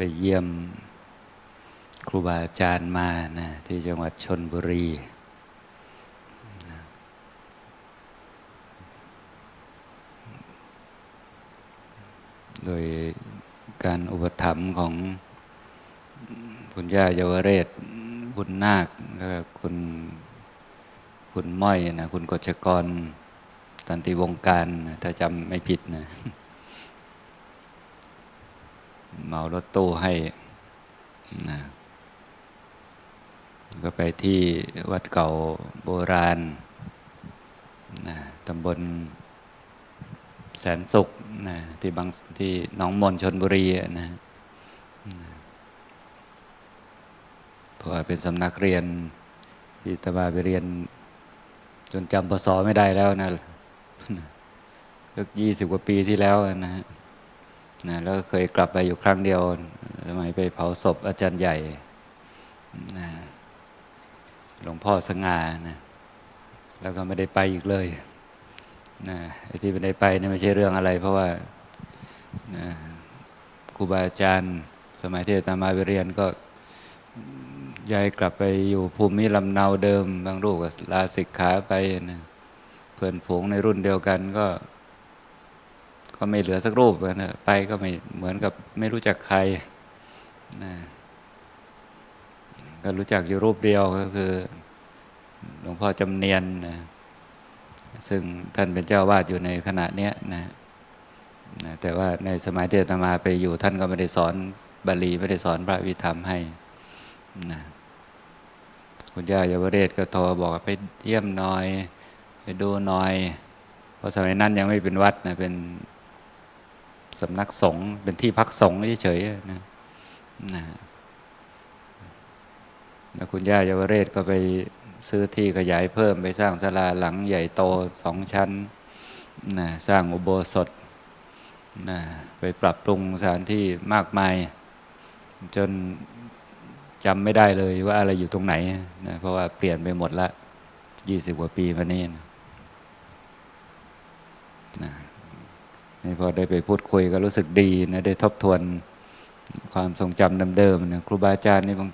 ไปเยี่ยมครูบาอาจารย์มานะที่จังหวัดชนบุรีโดยการอุปถัมภ์ของคุณย่าเยาวเรศคุณนาคแล้วก็คุณคุณม้อยนะคุณกฎชกรตันติวงการ ถ้าจำไม่ผิดนะ เมารถตู้ให้นะก็ไปที่วัดเก่าโบราณนะตำบลแสนสุขนะที่บางที่หนองมนชนบุรีนะนะเพราะว่าเป็นสำนักเรียนที่ตมาไปเรียน จนจำปศไม่ได้แล้วนะสักยี่สิบกว่าปีที่แล้วนะฮะ นะแล้วก็เคยกลับไปอยู่ครั้งเดียวสมัยไปเผาศพอาจารย์ใหญ่นะหลวงพ่อสง่านะแล้วก็ไม่ได้ไปอีกเลยนะไอ้ที่ไม่ได้ไปเนี่ยไม่ใช่เรื่องอะไร เพราะว่านะครูบาอาจารย์ สมัยที่อามาไปเรียนก็ย้ายกลับไปอยู่ภูมิลำเนาเดิม บางรูปก็ลาสิกขาไปนะเพื่อนฝูงในรุ่นเดียวกันก็ ก็ไม่เหลือสักรูปนะไปก็ไม่เหมือนกับไม่รู้จักใครนะก็รู้จักอยู่รูปเดียวก็คือหลวงพ่อจำเนียนนะซึ่งท่านเป็นเจ้าวาดอยู่ในขณะเนี้ยนะนะแต่ว่าในสมัยที่อาตมาไปอยู่ท่านก็ไม่ได้สอนบาลีไม่ได้สอนพระวิธรรมให้นะคุณย่าเยาวเรศก็โทรบอกไปเยี่ยมหน่อย ไปดูหน่อย เพราะสมัยนั้นยังไม่เป็นวัดนะเป็น สำนักสงฆ์เป็นที่พักสงฆ์เฉยๆนะนะแล้วคุณย่าเยาวเรศก็ไปซื้อที่ขยายเพิ่มไปสร้างศาลาหลังใหญ่โตสองชั้นนะสร้างอุโบสถนะไปปรับปรุงสถานที่มากมาย จนจำไม่ได้เลยว่าอะไรอยู่ตรงไหนนะเพราะว่าเปลี่ยนไปหมดละยี่สิบกว่าปีมานี้นะ พอได้ไปพูดคุยก็รู้สึกดีนะได้ทบทวนความทรงจำเดิมๆนะครูบาอาจารย์นี่บาง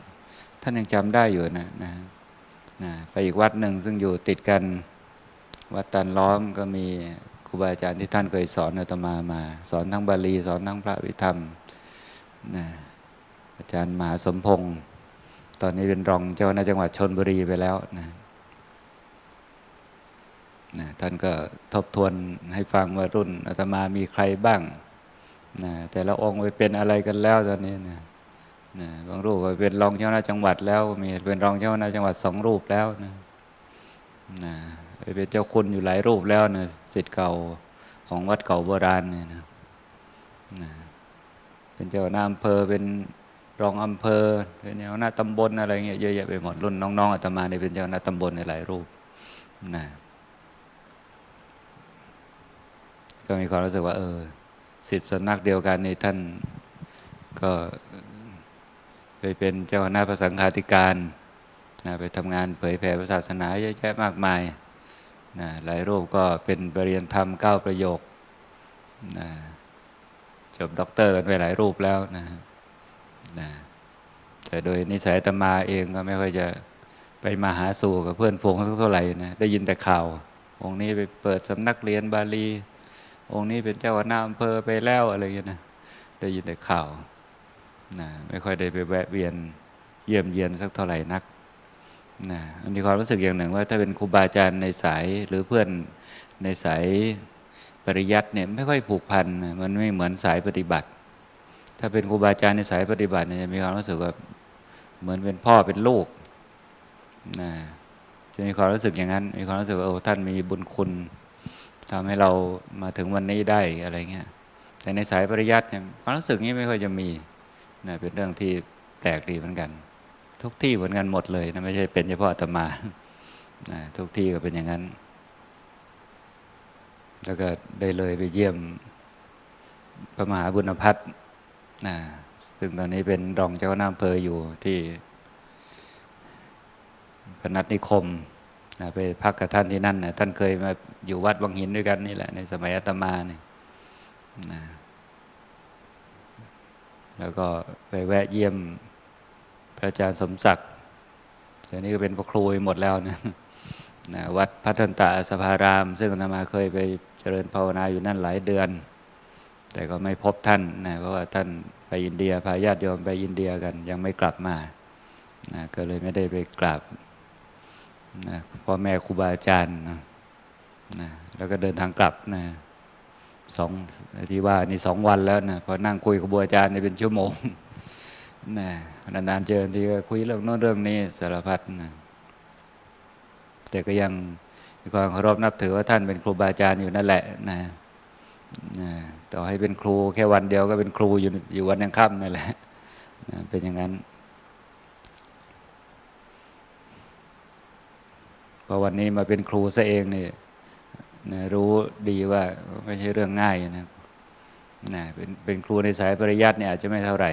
ท่านยังจำได้อยู่นะนะนะไปอีกวัดหนึ่งซึ่งอยู่ติดกันวัดตันล้อมก็มีครูบาอาจารย์ที่ท่านเคยสอนอาตมามา สอนทั้งบาลีสอนทั้งพระวิธรรมนะอาจารย์มหาสมพงศ์ตอนนี้เป็นรองเจ้าคณะจังหวัดชนบุรีไปแล้วนะ นะท่านก็ทบทวนให้ฟังว่ารุ่นอาตมามีใครบ้างนะแต่ละองค์ไปเป็นอะไรกันแล้วตอนนี้นะนะบางรูปก็เป็นรองเจ้าหน้าจังหวัดแล้ว มีเป็นรองเจ้าหน้าจังหวัดสองรูปแล้วนะนะไปเป็นเจ้าคุณอยู่หลายรูปแล้วนะสิทธิ์เก่าของวัดเก่าโบราณเนี่ยนะนะเป็นเจ้าหน้าอำเภอเป็นรองอำเภอเป็นเจ้าหน้าตำบลอะไรเงี้ยเยอะแยะไปหมดรุ่นน้องๆอาตมาเนี่ยเป็นเจ้าหน้าตำบลในหลายรูปนะ ก็มีความรู้สึกว่า เออสิทธิสำนักเดียวกันในท่านก็ไปเป็นเจ้าคณะพระสังฆาธิการนะไปทำงานเผยแผ่พระศาสนาเยอะแยะมากมายนะหลายรูปก็เป็นปรริญญาธรรมเก้าประโยคนะจบด็อกเตอร์กันไปหลายรูปแล้วนะนะแต่โดยนิสัยตมาเองก็ไม่ค่อยจะไปมาหาสู่กับเพื่อนฝูงสักเท่าไหร่นะได้ยินแต่ข่าวองค์นี้ไปเปิดสำนักเรียนบาลี องค์นี้เป็นเจ้าคณะอำเภอไปแล้วอะไรอย่างเงี้ยนะได้ยินแต่ข่าวนะไม่ค่อยได้ไปแวะเวียนเยี่ยมเยียนสักเท่าไหร่นักนะมันมีความรู้สึกอย่างหนึ่งว่า ถ้าเป็นครูบาอาจารย์ในสายหรือเพื่อนในสายปริยัติเนี่ยไม่ค่อยผูกพันมันไม่เหมือนสายปฏิบัติ ถ้าเป็นครูบาอาจารย์ในสายปฏิบัติเนี่ยจะมีความรู้สึกว่าเหมือนเป็นพ่อเป็นลูกนะจะมีความรู้สึกอย่างนั้น มีความรู้สึกว่าโอ้ท่านมีบุญคุณ ทำให้เรามาถึงวันนี้ได้อะไรเงี้ยแต่ในสายปริยัติเนี่ยความรู้สึกนี้ไม่ค่อยจะมีนะเป็นเรื่องที่แปลกดีเหมือนกัน ทุกที่เหมือนกันหมดเลยนะไม่ใช่เป็นเฉพาะอาตมานะทุกที่ก็เป็นอย่างนั้น แล้วก็ได้เลยไปเยี่ยมพระมหาบุญพัฒน์นะซึ่งตอนนี้เป็นรองเจ้าหน้าอำเภออยู่ที่พนัสนิคม นะไปพักกับท่านที่นั่นนะท่านเคยมาอยู่วัดวังหินด้วยกันนี่แหละ ในสมัยอาตมาเนี่ยนะแล้วก็ไปแวะเยี่ยมพระอาจารย์สมศักดิ์แต่นี่ก็เป็นพระครูหมดแล้วนะนะวัดพัฒนตะสภาราม ซึ่งอาตมาเคยไปเจริญภาวนาอยู่นั่นหลายเดือน แต่ก็ไม่พบท่านนะเพราะว่าท่านไปอินเดียพาญาติโยมไปอินเดียกันยังไม่กลับมานะก็เลยไม่ได้ไปกราบ นะพ่อแม่ครูบาอาจารย์นะนะแล้วก็เดินทางกลับนะสองที่ว่านี่สองวันแล้วนะพอนั่งคุยครูบาอาจารย์นี่เป็นชั่วโมงนะนานๆเจอทีก็คุยเรื่องโน้นเรื่องนี้สารพัดนะแต่ก็ยังมีความเคารพนับถือว่าท่านเป็นครูบาอาจารย์อยู่นั่นแหละนะนะต่อให้เป็นครูแค่วันเดียวก็เป็นครูอยู่อยู่วันยังค่ำนั่นแหละนะเป็นอย่างนั้น พอวันนี้มาเป็นครูซะเองเนี่ยนะรู้ดีว่าไม่ใช่เรื่องง่ายนะนะเป็นเป็นครูในสายปริยัติเนี่ยอาจจะไม่เท่าไหร่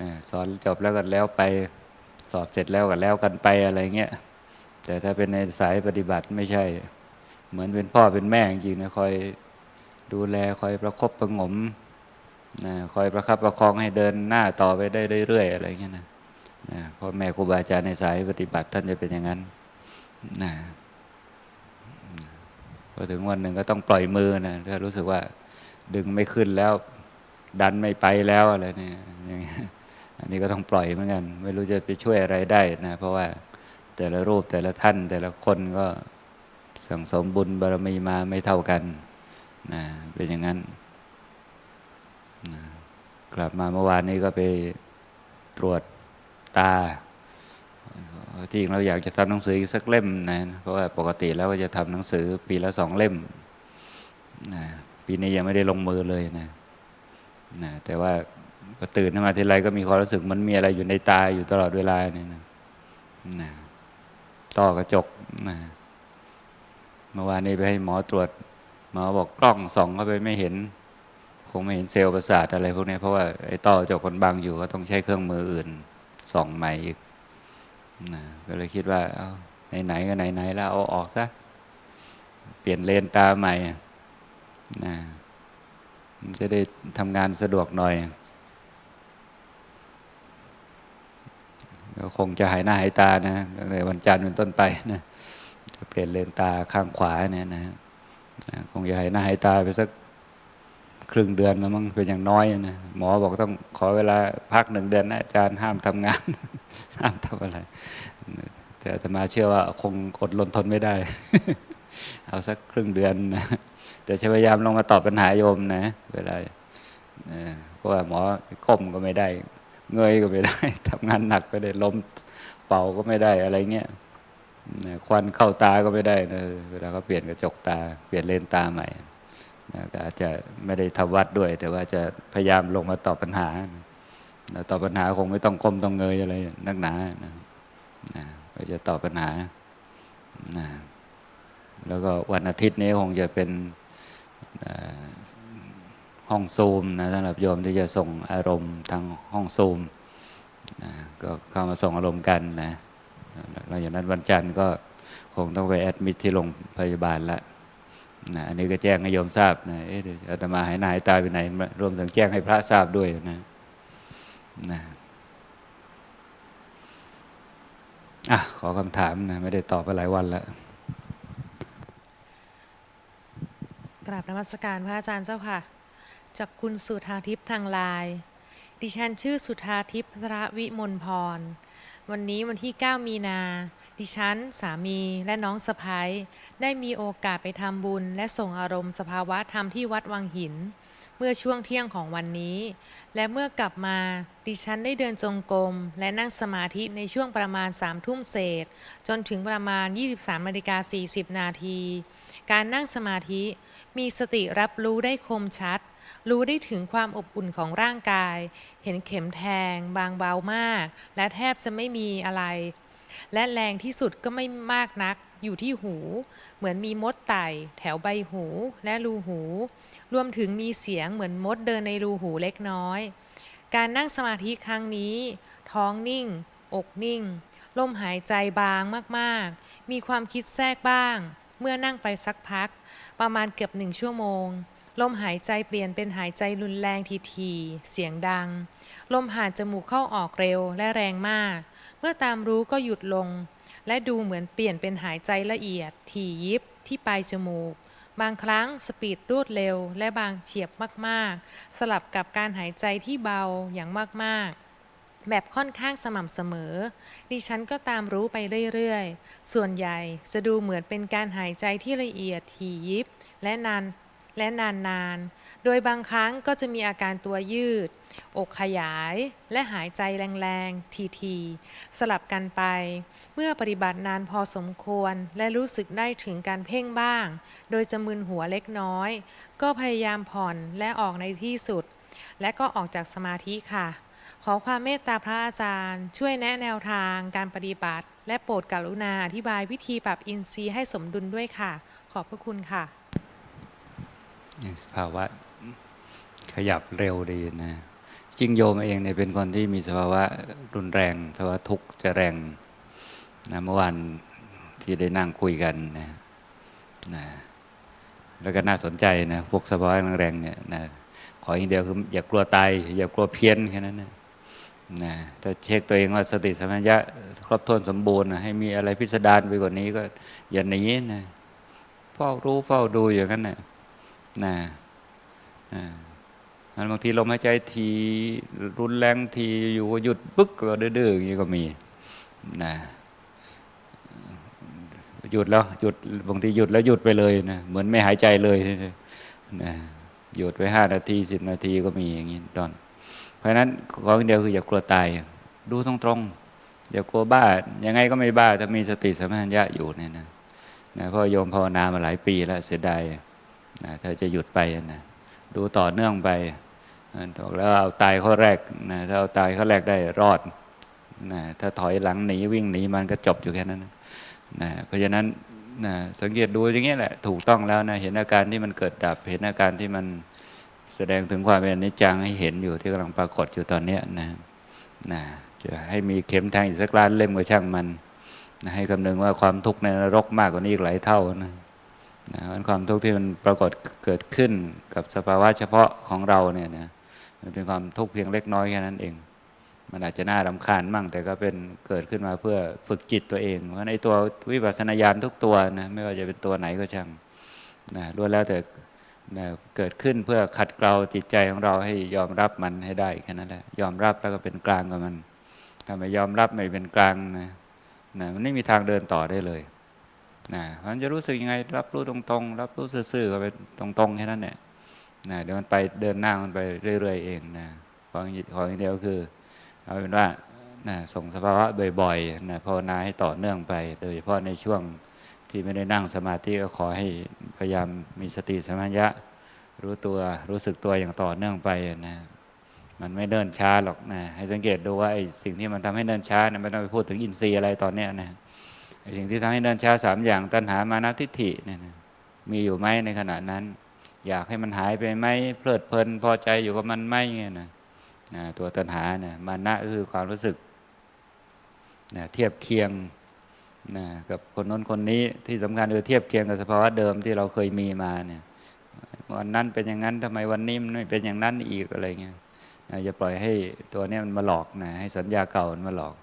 นะสอนจบแล้วก็แล้วไปสอบเสร็จแล้วก็แล้วกันไปอะไรเงี้ยแต่ถ้าเป็นในสายปฏิบัติไม่ใช่ เหมือนเป็นพ่อเป็นแม่จริงนะคอยดูแลคอยประคบประงมนะคอยประคับประคองให้เดินหน้าต่อไปได้เรื่อยๆอะไรเงี้ยนะนะพ่อแม่ครูบาอาจารย์ในสายปฏิบัติท่านจะเป็นอย่างนั้น นะพอถึงวันหนึ่งก็ต้องปล่อยมือนะถ้ารู้สึกว่า ดึงไม่ขึ้นแล้ว ดันไม่ไปแล้วอะไรเนี่ยอย่างเงี้ยอันนี้ก็ต้องปล่อยเหมือนกัน ไม่รู้จะไปช่วยอะไรได้นะ เพราะว่าแต่ละรูปแต่ละท่าน แต่ละคนก็สั่งสมบุญบารมีมาไม่เท่ากันนะเป็นอย่างนั้นนะกลับมาเมื่อวานนี้ก็ไปตรวจตา ที่จริงเราอยากจะทำหนังสืออีกสักเล่มนะเพราะว่าปกติแล้วก็จะทำหนังสือปีละสองเล่มนะปีนี้ยังไม่ได้ลงมือเลยนะนะแต่ว่าพอตื่นขึ้นมาทีไรก็มีความรู้สึกมันมีอะไรอยู่ในตาอยู่ตลอดเวลาเนี่ยนะนะต้อกระจกนะเมื่อวานนี้ไปให้หมอตรวจหมอบอกกล้องส่องเข้าไปไม่เห็น คงไม่เห็นเซลล์ประสาทอะไรพวกนี้เพราะว่าไอ้ต้อกระจกคนบังอยู่ก็ต้องใช้เครื่องมืออื่นส่องใหม่อีก นะก็เลยคิดว่าเอาไหนๆก็ไหนๆแล้วเอาออกซะเปลี่ยนเลนตาใหม่นะจะได้ทำงานสะดวกหน่อยก็คงจะหายหน้าหายตานะตั้งแต่วันจันทร์เป็นต้นไปนะจะเปลี่ยนเลนตาข้างขวาเนี่ยนะนะคงจะหายหน้าหายตาไปสักครึ่งเดือนแล้วมั้งเป็นอย่างน้อยนะหมอบอกต้องขอเวลาพักหนึ่งเดือนนะอาจารย์ห้ามทำงาน ห้ามทำอะไร แต่อาตมาเชื่อว่าคงอดรนทนไม่ได้ เอาสักครึ่งเดือนนะ แต่จะพยายามลงมาตอบปัญหาโยมนะ เวลาเพราะว่าหมอก้มก็ไม่ได้ เงยก็ไม่ได้ทำงานหนักก็ได้ล้มเป่าก็ไม่ได้อะไรเงี้ยควันเข้าตาก็ไม่ได้นะเวลาเขาเปลี่ยนกระจกตา เปลี่ยนเลนตาใหม่นะก็อาจจะไม่ได้ทำวัดด้วย แต่ว่าจะพยายามลงมาตอบปัญหานะ ตอบปัญหาคงไม่ต้องก้มต้องเงยอะไรนักหนานะนะก็จะตอบปัญหานะแล้วก็วันอาทิตย์นี้คงจะเป็นห้องซูมนะสำหรับโยมที่จะส่งอารมณ์ทางห้องซูมนะก็เข้ามาส่งอารมณ์กันนะหลังจากนั้นวันจันทร์ก็คงต้องไปแอดมิทที่โรงพยาบาลละนะอันนี้ก็แจ้งให้โยมทราบนะเอ๊ะอาตมาหายหนายตายไปไหนรวมถึงแจ้งให้พระทราบด้วยนะ นะอะขอคำถามนะ ไม่ได้ตอบไปหลายวันแล้วกราบนมัสการพระอาจารย์เจ้าค่ะ จากคุณสุธาทิพย์ทางไลน์ดิฉันชื่อสุธาทิพย์พระวิมลพร วันนี้วันที่ 9 มีนา ดิฉัน สามีและน้องสะพ้ายได้มีโอกาสไปทำบุญ และส่งอารมณ์สภาวะธรรมที่วัดวังหิน เมื่อช่วงเที่ยงของวันนี้ และเมื่อกลับมาดิฉันได้เดินจงกรมและนั่งสมาธิในช่วงประมาณ3ทุ่มเศษ จนถึงประมาณ 23นาฬิกา40 นาที การนั่งสมาธิมีสติรับรู้ได้คมชัด รู้ได้ถึงความอบอุ่นของร่างกาย เห็นเข็มแทง บางเบามาก และแทบจะไม่มีอะไร และแรงที่สุดก็ไม่มากนัก อยู่ที่หู เหมือนมีมดไต่ แถวใบหูและรูหู รวมถึงมีเสียงเหมือนมดเดินในรูหูเล็กน้อย การนั่งสมาธิครั้งนี้ ท้องนิ่ง อกนิ่ง ลมหายใจบางมากๆ มีความคิดแทรกบ้าง เมื่อนั่งไปสักพัก ประมาณเกือบหนึ่งชั่วโมง ลมหายใจเปลี่ยนเป็นหายใจรุนแรงทีๆเสียงดัง ลมผ่านจมูกเข้าออกเร็วและแรงมาก เมื่อตามรู้ก็หยุดลง และดูเหมือนเปลี่ยนเป็นหายใจละเอียด ถี่ยิบที่ปลายจมูก บางครั้งสปีดรวดเร็ว และบางเฉียบมากๆ สลับกับการหายใจที่เบาอย่างมากๆแบบค่อนข้างสม่ำเสมอ ดิฉันก็ตามรู้ไปเรื่อยๆ ส่วนใหญ่จะดูเหมือนเป็นการหายใจที่ละเอียดถี่ยิบและนานและนานๆโดยบางครั้งก็จะมีอาการตัวยืด อกขยาย และหายใจแรงๆ ทีๆ สลับกันไป เมื่อปฏิบัตินานพอสมควรและรู้สึกได้ถึงการเพ่งบ้าง โดยจะมึนหัวเล็กน้อย ก็พยายามผ่อนและออกในที่สุด และก็ออกจากสมาธิค่ะ ขอความเมตตาพระอาจารย์ ช่วยแนะแนวทางการปฏิบัติ และโปรดกรุณาอธิบายวิธีปรับอินทรีย์ให้สมดุลด้วยค่ะ ขอบพระคุณค่ะสภาวะขยับเร็วดีนะจริงโยมเองเนี่ยเป็นคนที่มีสภาวะรุนแรงสภาวะทุกข์จะแรง นะเมื่อวานที่ได้นั่งคุยกันนะนะแล้วก็น่าสนใจนะพวกสภาวะแรงๆเนี่ยนะขออย่างเดียวคืออย่ากลัวตายอย่ากลัวเพี้ยนแค่นั้นนะนะถ้าเช็คตัวเองว่าสติสัมปชัญญะครบถ้วนสมบูรณ์นะให้มีอะไรพิสดารไปกว่านี้ก็อย่าหนีนะเฝ้ารู้เฝ้าดูอย่างนั้นนะนะอ่ามันบางทีลมหายใจทีรุนแรงทีอยู่หยุดปึ๊กก็ดื้อๆอย่างนี้ก็มีนะ หยุดแล้วหยุดบางทีหยุดแล้วหยุดไปเลยนะเหมือนไม่หายใจเลยนะหยุดไปห้านาทีสิบนาทีก็มีอย่างนี้ตอน เพราะฉะนั้นของเดียวคืออย่ากลัวตาย ดูตรงๆอย่ากลัวบ้ายังไงก็ไม่บ้าถ้ามีสติสัมปชัญญะอยู่เนี่ยนะนะเพราะโยมภาวนามาหลายปีแล้วเสียดายนะถ้าจะหยุดไปนะดูต่อเนื่องไปถูกแล้วเอาตายข้อแรกนะถ้าเอาตายข้อแรกได้รอดนะถ้าถอยหลังหนีวิ่งหนีมันก็จบอยู่แค่นั้นนะ เพราะฉะนั้นนะสังเกตดูอย่างนี้แหละถูกต้องแล้วนะเห็นอาการที่มันเกิดดับ เห็นอาการที่มันแสดงถึงความเป็นอนิจจังให้เห็นอยู่ที่กำลังปรากฏอยู่ตอนนี้นะนะจะให้มีเข็มแทงอีกสักล้านเล่มก็ช่างมันนะให้คำนึงว่าความทุกข์ในนรกมากกว่านี้อีกหลายเท่านะนะมันความทุกข์ที่มันปรากฏเกิดขึ้นกับสภาวะเฉพาะของเราเนี่ยนะมันเป็นความทุกข์เพียงเล็กน้อยแค่นั้นเอง มันอาจจะน่ารำคาญมั่ง แต่ก็เป็นเกิดขึ้นมาเพื่อฝึกจิตตัวเอง เพราะในตัววิปัสสนาญาณทุกตัวนะไม่ว่าจะเป็นตัวไหนก็ช่างนะล้วนแล้วแต่นะเกิดขึ้นเพื่อขัดเกลาจิตใจของเราให้ยอมรับมันให้ได้แค่นั้นแหละยอมรับแล้วก็เป็นกลางกับมันถ้าไม่ยอมรับไม่เป็นกลางนะนะมันไม่มีทางเดินต่อได้เลยนะมันจะรู้สึกยังไง รับรู้ตรงๆ รับรู้ซื่อๆก็เป็นตรงๆแค่นั้นแหละนะเดี๋ยวมันไปเดินหน้ามันไปเรื่อย ๆ เองนะของของอย่างเดียวคือ เอาเป็นว่านะส่งสภาวะบ่อยๆนะภาวนาให้ต่อเนื่องไป โดยเฉพาะในช่วงที่ไม่ได้นั่งสมาธิก็ขอให้พยายามมีสติสมัญญะ รู้ตัวรู้สึกตัวอย่างต่อเนื่องไปนะมันไม่เดินช้าหรอกนะให้สังเกตดูว่าไอ้สิ่งที่มันทำให้เดินช้านะไม่ต้องไปพูดถึงอินทรีย์อะไรตอนเนี้ยนะไอ้สิ่งที่ทำให้เดินช้าสามอย่างตัณหามานะทิฏฐิเนี่ยนะมีอยู่ไหมในขณะนั้น อยากให้มันหายไปไหมเพลิดเพลินพอใจอยู่กับมันไหมเงี้ยนะ นะตัวตัณหาเนี่ยมานะก็คือความรู้สึกนะเทียบเคียงนะกับคนน้นคนนี้ที่สำคัญคือเทียบเคียงกับสภาวะเดิมที่เราเคยมีมาเนี่ยวันนั้นเป็นอย่างนั้นทำไมวันนี้มันไม่เป็นอย่างนั้นอีกอะไรเงี้ยนะอย่าปล่อยให้ตัวนี้มันมาหลอกนะให้สัญญาเก่ามันมาหลอก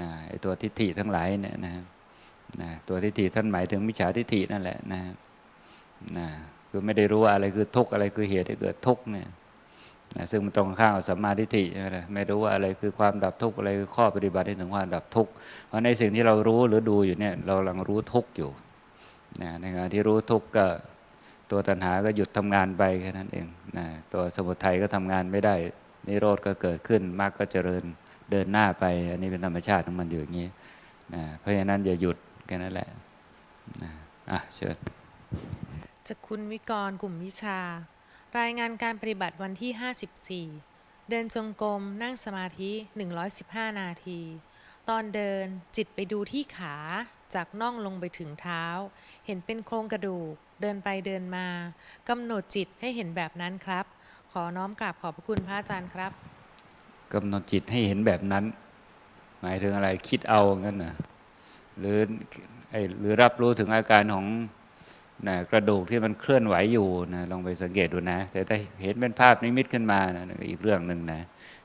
นะไอตัวทิฏฐิทั้งหลายเนี่ยนะนะตัวทิฏฐิท่านหมายถึงมิจฉาทิฏฐินั่นแหละนะนะคือไม่ได้รู้อะไรคือทุกข์อะไรคือเหตุให้เกิดทุกข์เนี่ย นะซึ่งมันตรงข้ามกับสัมมาทิฏฐิใช่ไหมล่ะไม่รู้ว่าอะไรคือความดับทุกข์อะไรคือข้อปฏิบัติให้ถึงความดับทุกข์เพราะในสิ่งที่เรารู้หรือดูอยู่เนี่ยเรากำลังรู้ทุกข์อยู่นะในขณะที่รู้ทุกข์ก็ตัวตัณหาก็หยุดทำงานไปแค่นั้นเองนะตัวสมุทัยก็ทำงานไม่ได้นิโรธก็เกิดขึ้นมรรคก็เจริญเดินหน้าไป อันนี้เป็นธรรมชาติของมันอยู่อย่างนี้นะเพราะฉะนั้นอย่าหยุดแค่นั้นแหละนะอะเชิญจากคุณวิกรกลุ่มวิชา รายงานการปฏิบัติวันที่ 54 เดินจงกรมนั่งสมาธิ 115 นาที ตอนเดินจิตไปดูที่ขาจากน่องลงไปถึงเท้า เห็นเป็นโครงกระดูก เดินไปเดินมากำหนดจิตให้เห็นแบบนั้นครับ ขอน้อมกราบขอบพระคุณพระอาจารย์ครับกำหนดจิตให้เห็นแบบนั้น หมายถึงอะไรคิดเอางั้นนะหรือไอหรือรับรู้ถึงอาการของ นะกระดูกที่มันเคลื่อนไหวอยู่นะลองไปสังเกตดูนะ แต่ถ้าเห็นเป็นภาพนิมิตขึ้นมานะอีกเรื่องหนึ่งนะ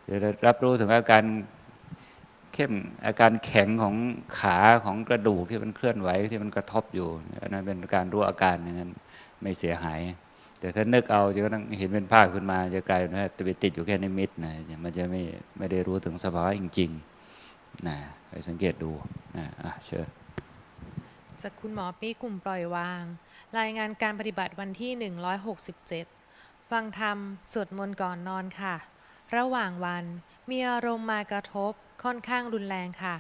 จะรับรู้ถึงอาการเข้มอาการแข็งของขาของกระดูกที่มันเคลื่อนไหวที่มันกระทบอยู่อันนั้นเป็นการรู้อาการอย่างนั้นไม่เสียหาย แต่ถ้านึกเอาจะก็ต้องเห็นเป็นภาพขึ้นมาจะกลายเป็นว่าจะไปติดอยู่แค่นิมิตนะมันจะไม่ไม่ได้รู้ถึงสภาวะจริงๆนะไปสังเกตดูนะอะเชิญจากคุณหมอปี้กลุ่มปล่อยวาง รายงานการปฏิบัติวันที่ 167 ฟังธรรม สวดมนต์ก่อนนอนค่ะ ระหว่างวันมีอารมณ์มากระทบค่อนข้างรุนแรงค่ะ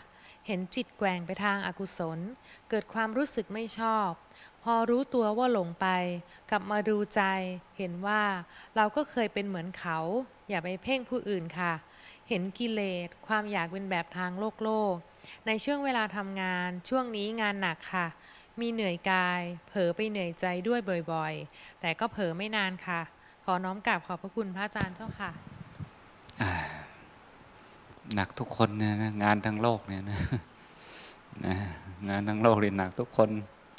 เห็นจิตแกว่งไปทางอากุศล เกิดความรู้สึกไม่ชอบ พอรู้ตัวว่าหลงไป กลับมาดูใจ เห็นว่าเราก็เคยเป็นเหมือนเขา อย่าไปเพ่งผู้อื่นค่ะ เห็นกิเลส ความอยากเป็นแบบทางโลกโลก ในช่วงเวลาทำงาน ช่วงนี้งานหนักค่ะ มีเหนื่อยกาย เผลอไปเหนื่อยใจด้วยบ่อยๆ แต่ก็เผลอไม่นานค่ะ ขอน้อมกราบขอบพระคุณพระอาจารย์เจ้าค่ะหนักทุกคนเนี่ยนะงานทั้งโลกเนี่ยนะนะงานทั้งโลกนี่หนักทุกคน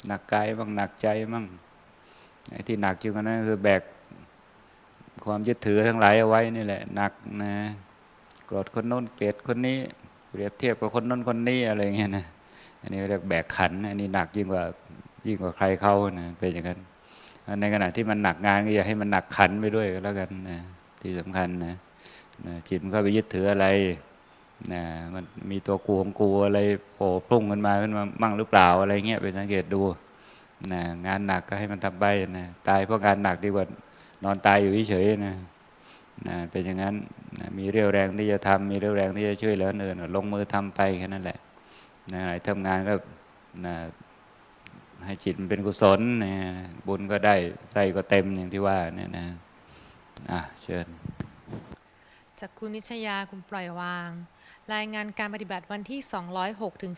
หนักกายบ้างหนักใจบ้างไอ้ที่หนักอยู่กันนั้นคือแบกความยึดถือทั้งหลายเอาไว้นี่แหละหนักนะโกรธคนโน้นเกลียดคนนี้เปรียบเทียบกับคนโน้นคนนี้อะไรเงี้ยนะ อันนี้เรียกแบกขัน อันนี้หนักยิ่งกว่ายิ่งกว่าใครเขานะเป็นอย่างนั้นในขณะที่มันหนักงานก็อย่าให้มันหนักขันไปด้วยแล้วกันนะที่สำคัญนะนะจิตมันเข้าไปยึดถืออะไรนะมันมีตัวกูของกูอะไรโผล่พุ่งขึ้นมาขึ้นมามั่งหรือเปล่าอะไรเงี้ยไปสังเกตดูนะงานหนักก็ให้มันทำไปนะตายเพราะงานหนักดีกว่านอนตายอยู่เฉยๆนะนะเป็นอย่างนั้นนะมีเรี่ยวแรงที่จะทำมีเรี่ยวแรงที่จะช่วยเหลือคนอื่นลงมือทำไปแค่นั้นแหละ นะไหนทำงานก็นะให้จิตมันเป็นกุศลนะบุญก็ได้ใจก็เต็มอย่างที่ว่าเนี่ยนะอะเชิญ จากคุณนิชยาคุณปล่อยวาง รายงานการปฏิบัติวันที่ 206ถึง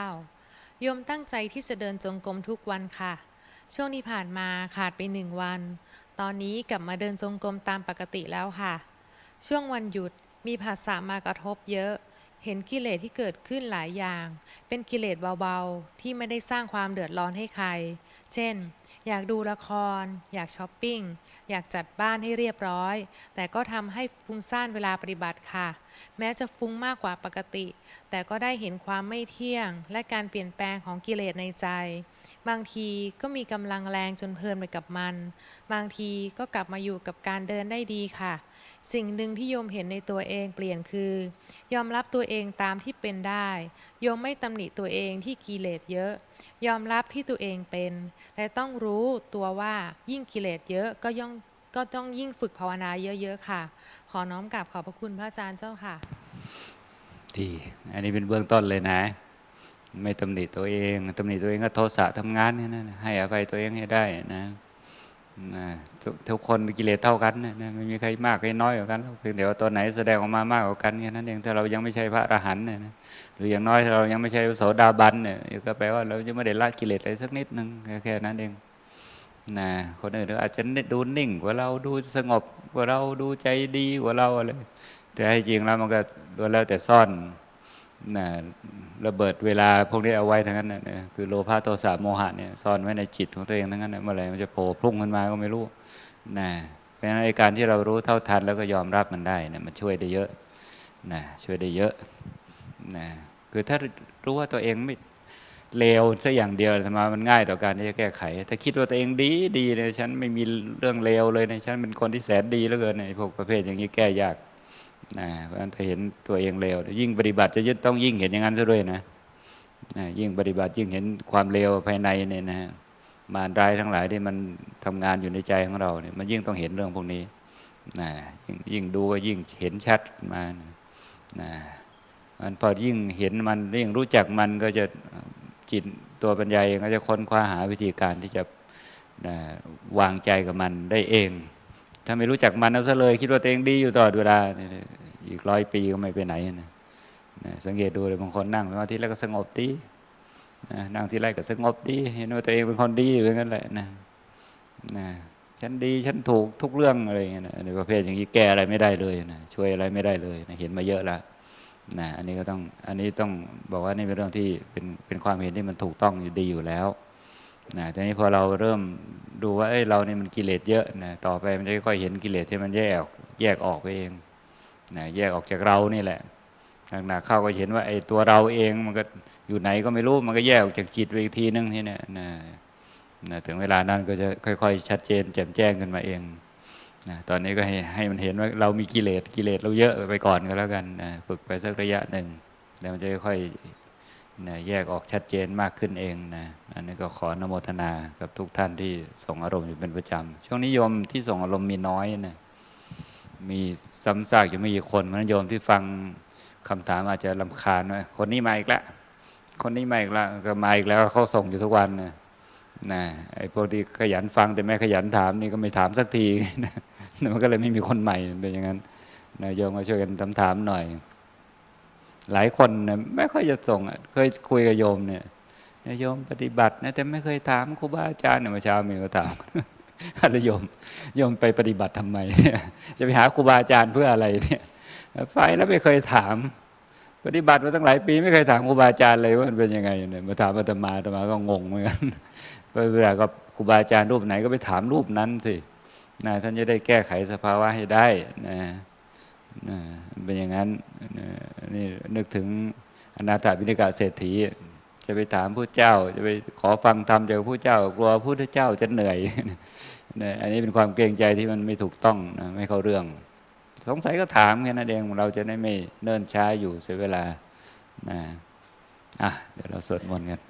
209โยมตั้งใจที่จะเดินจงกรมทุกวันค่ะ ช่วงที่ผ่านมาขาดไปหนึ่งวัน ตอนนี้กลับมาเดินจงกรมตามปกติแล้วค่ะ ช่วงวันหยุดมีภาษามากระทบเยอะ เห็นกิเลสที่เกิดขึ้นหลายอย่าง เป็นกิเลสเบาๆ ที่ไม่ได้สร้างความเดือดร้อนให้ใคร เช่น อยากดูละคร อยากช้อปปิ้ง อยากจัดบ้านให้เรียบร้อย แต่ก็ทำให้ฟุ้งซ่านเวลาปฏิบัติค่ะ แม้จะฟุ้งมากกว่าปกติ แต่ก็ได้เห็นความไม่เที่ยง และการเปลี่ยนแปลงของกิเลสในใจ บางทีก็มีกำลังแรงจนเพลินไปกับมัน บางทีก็กลับมาอยู่กับการเดินได้ดีค่ะ สิ่งหนึ่งที่โยมเห็นในตัวเองเปลี่ยนคือ ยอมรับตัวเองตามที่เป็นได้ โยมไม่ตำหนิตัวเองที่กิเลสเยอะ ยอมรับที่ตัวเองเป็น และต้องรู้ตัวว่ายิ่งกิเลสเยอะก็ย่องก็ต้องยิ่งฝึกภาวนาเยอะๆค่ะ ขอน้อมกราบขอบพระคุณพระอาจารย์เจ้าค่ะ ดี อันนี้เป็นเบื้องต้นเลยนะ ไม่ตำหนิตัวเองตำหนิตัวเองก็โทสะทำงานนี่นะให้อภัยตัวเองให้ได้นะนะทุกคนกิเลสเท่ากันนะไม่มีใครมากใครน้อยกว่ากันเพียงแต่ว่าตัวไหนแสดงออกมามากกว่ากันแค่นั้นเองถ้าเรายังไม่ใช่พระอรหันต์เนี่ยนะหรืออย่างน้อยถ้าเรายังไม่ใช่โสดาบันเนี่ยก็แปลว่าเราจะไม่ได้ละกิเลสอะไรสักนิดนึงแค่แค่นั้นเองนะคนอื่นอาจจะดูนิ่งกว่าเราดูสงบกว่าเราดูใจดีกว่าเราอะไรแต่ให้จริงแล้วมันก็ตัวแล้วแต่ซ่อน นะระเบิดเวลาพวกนี้เอาไว้ทั้งนั้นนะเนี่ยคือโลภะโทสะโมหะเนี่ยซ่อนไว้ในจิตของตัวเองทั้งนั้นนะเมื่อไหร่มันจะโผล่พุ่งขึ้นมาก็ไม่รู้นะเพราะฉะนั้นไอ้การที่เรารู้เท่าทันแล้วก็ยอมรับมันได้เนี่ยมันช่วยได้เยอะนะช่วยได้เยอะนะคือถ้ารู้ว่าตัวเองไม่เลวสักอย่างเดียวสมามันง่ายต่อการที่จะแก้ไข ถ้าคิดว่าตัวเองดีดีเนี่ยฉันไม่มีเรื่องเลวเลยเนี่ยฉันเป็นคนที่แสนดีเหลือเกินในพวกประเภทอย่างนี้แก้ยาก นะเพราะฉะนั้นถ้าเห็นตัวเองเลวยิ่งปฏิบัติจะยิ่งต้องยิ่งเห็นอย่างนั้นซะด้วยนะนะยิ่งปฏิบัติยิ่งเห็นความเลวภายในเนี่ยนะมารร้ายทั้งหลายที่มันทำงานอยู่ในใจของเราเนี่ยมันยิ่งต้องเห็นเรื่องพวกนี้นะยิ่งยิ่งดูก็ยิ่งเห็นชัดขึ้นมานะมันพอยิ่งเห็นมันยิ่งรู้จักมันก็จะจิตตัวปัญญาเองก็จะค้นคว้าหาวิธีการที่จะนะวางใจกับมันได้เอง ถ้าไม่รู้จักมันเอาซะเลย คิดว่าตัวเองดีอยู่ตลอดเวลาอีกร้อยปีก็ไม่ไปไหนนะสังเกตดูเลยบางคนนั่งสมาธิแล้วก็สงบดีนะนั่งที่ไรก็สงบดี เห็นว่าตัวเองเป็นคนดีอยู่อย่างนั้นแหละนะนะฉันดีฉันถูกทุกเรื่องอะไรอย่างเงี้ยนะในประเภทอย่างนี้แก้อะไรไม่ได้เลยนะช่วยอะไรไม่ได้เลยนะเห็นมาเยอะแล้วนะอันนี้ก็ต้องอันนี้ต้องบอกว่านี่เป็นเรื่องที่เป็นเป็นความเห็นที่มันถูกต้องอยู่ดีอยู่แล้ว นะทีนี้พอเราเริ่มดูว่าเอ้ยเราเนี่ยมันกิเลสเยอะนะต่อไปมันจะค่อยเห็นกิเลสที่มันแยกออกแยกออกไปเองนะแยกออกจากเรานี่แหละหนักๆเข้าก็เห็นว่าไอ้ตัวเราเองมันก็อยู่ไหนก็ไม่รู้มันก็แยกออกจากจิตไปอีกทีนึงที่เนี่ยนะนะถึงเวลานั้นก็จะค่อย ๆ ชัดเจน แจ่มแจ้งขึ้นมาเองนะตอนนี้ก็ให้ให้มันเห็นว่าเรามีกิเลสกิเลสเราเยอะไปก่อนก็แล้วกันนะฝึกไปสักระยะหนึ่งแล้วมันจะค่อย นะแยกออกชัดเจนมากขึ้นเองนะอันนี้ก็ขออนโมทนากับทุกท่านที่ส่งอารมณ์อยู่เป็นประจำช่วงนี้โยมที่ส่งอารมณ์มีน้อยนะมีซ้ำซากอยู่ไม่กี่คนเพราะฉะนั้นโยมที่ฟังคำถามอาจจะลำคาญว่าคนนี้มาอีกแล้วคนนี้มาอีกแล้วก็มาอีกแล้วเขาส่งอยู่ทุกวันนะนะไอ้พวกที่ขยันฟังแต่ไม่ขยันถามนี่ก็ไม่ถามสักทีนะมันก็เลยไม่มีคนใหม่เป็นอย่างนั้นนะโยมมาช่วยกันถามถามหน่อย หลายคนนะไม่ค่อยจะส่งอะเคยคุยกับโยมเนี่ยโยมปฏิบัตินะแต่ไม่เคยถามครูบาอาจารย์เนี่ยเมื่อเช้ามีก็ถามอะไรโยมโยมไปปฏิบัติทำไมจะไปหาครูบาอาจารย์เพื่ออะไรเนี่ยไปแล้วไม่เคยถาม ปฏิบัติมาตั้งหลายปี ไม่เคยถามครูบาอาจารย์เลยว่ามันเป็นยังไงเนี่ยมาถามอาตมาอาตมาก็งงเหมือนกันไปเวลากับครูบาอาจารย์รูปไหนก็ไปถามรูปนั้นสินะท่านจะได้แก้ไขสภาวะให้ได้นะ นะเป็นอย่างนั้นนี่นึกถึงอนาถาบิณกาเศรษฐี จะไปถามผู้เจ้า จะไปขอฟังธรรมจากผู้เจ้ากลัวผู้เจ้าจะเหนื่อยนะอันนี้เป็นความเกรงใจที่มันไม่ถูกต้องนะไม่เข้าเรื่อง สงสัยก็ถามแค่นั้นเองเราจะได้ไม่เนิ่นช้าอยู่เสียเวลานะอะเดี๋ยวเราสวดมนต์กัน